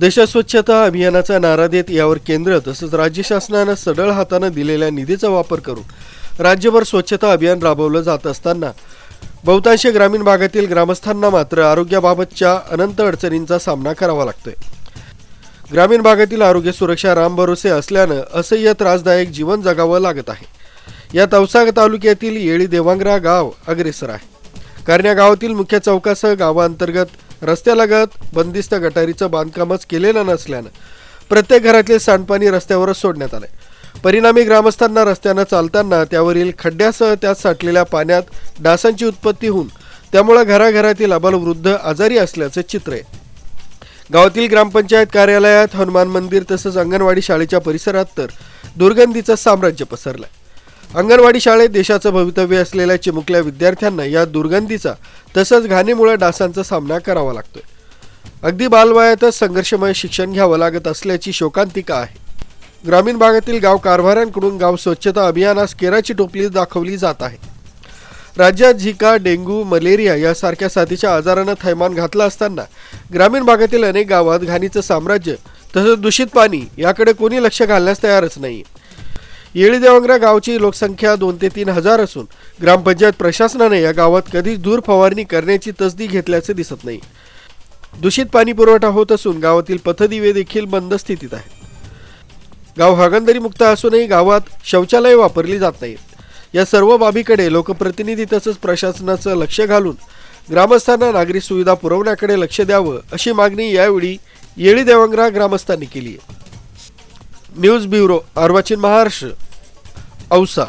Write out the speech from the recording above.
देशात स्वच्छता अभियानाचा नारा देत यावर केंद्र तसंच राज्य शासनानं सडळ हातानं दिलेल्या निधीचा वापर करून राज्यभर स्वच्छता अभियान राबवलं जात असताना बहुतांश ग्रामीण भागातील ग्रामस्थांना मात्र आरोग्याबाबतच्या अनंत अडचणींचा सामना करावा लागतोय. ग्रामीण भागातील आरोग्य सुरक्षा रामभरोसे असल्यानं असह्य त्रासदायक जीवन जगावं लागत आहे. या तवसाग तालुक्यातील येळी देवांगरा गाव अग्रेसर आहे. कारण्या गावातील मुख्य चौकासह गावांतर्गत रस्त्यालगत बंदिस्त गटारीचं बांधकामच केलेलं नसल्यानं प्रत्येक घरातले सांडपाणी रस्त्यावरच सोडण्यात आलंय परिणामी ग्रामस्थांना रस्त्यानं चालताना त्यावरील खड्ड्यासह त्यात साठलेल्या पाण्यात डासांची उत्पत्ती होऊन त्यामुळे घराघरातील अबालवृद्ध आजारी असल्याचं चित्र आहे. गावातील ग्रामपंचायत कार्यालयात हनुमान मंदिर तसंच अंगणवाडी शाळेच्या परिसरात तर दुर्गंधीचं साम्राज्य पसरलंय. अंगणवाडी शाळेत देशाचं भवितव्य असलेल्या चिमुकल्या विद्यार्थ्यांना या दुर्गंधीचा तसंच घाणीमुळे डासांचा सामना करावा लागतोय. अगदी बालवयातच संघर्षमय शिक्षण घ्यावं लागत असल्याची शोकांतिका आहे. ग्रामीण भागातील गाव कारभाऱ्यांकडून गाव स्वच्छता अभियानास केराची टोपली दाखवली जात आहे. राज्यात झिका डेंग्यू मलेरिया यासारख्या साथीच्या आजारानं थैमान घातलं असताना ग्रामीण भागातील अनेक गावात घाणीचं साम्राज्य तसंच दूषित पाणी याकडे कोणी लक्ष घालण्यास तयारच नाही येळी देवंगरा गावची लोकसंख्या दोन ते तीन हजार असून ग्रामपंचायत प्रशासनाने या गावात कधीच दूर फवारणी करण्याची तसदी घेतल्याचे दिसत नाही. दूषित पाणी पुरवठा होत असून गावातील पथदिवे देखील बंद स्थितीत आहेत. गाव हागंदरी मुक्त असूनही गावात शौचालय वापरली जात नाहीत. या सर्व बाबीकडे लोकप्रतिनिधी तसंच प्रशासनाचं लक्ष घालून ग्रामस्थांना नागरी सुविधा पुरवण्याकडे लक्ष द्यावं अशी मागणी यावेळी येळी देवंगरा ग्रामस्थांनी केली आहे. News bureau Arvachin Maharashtra Ausa.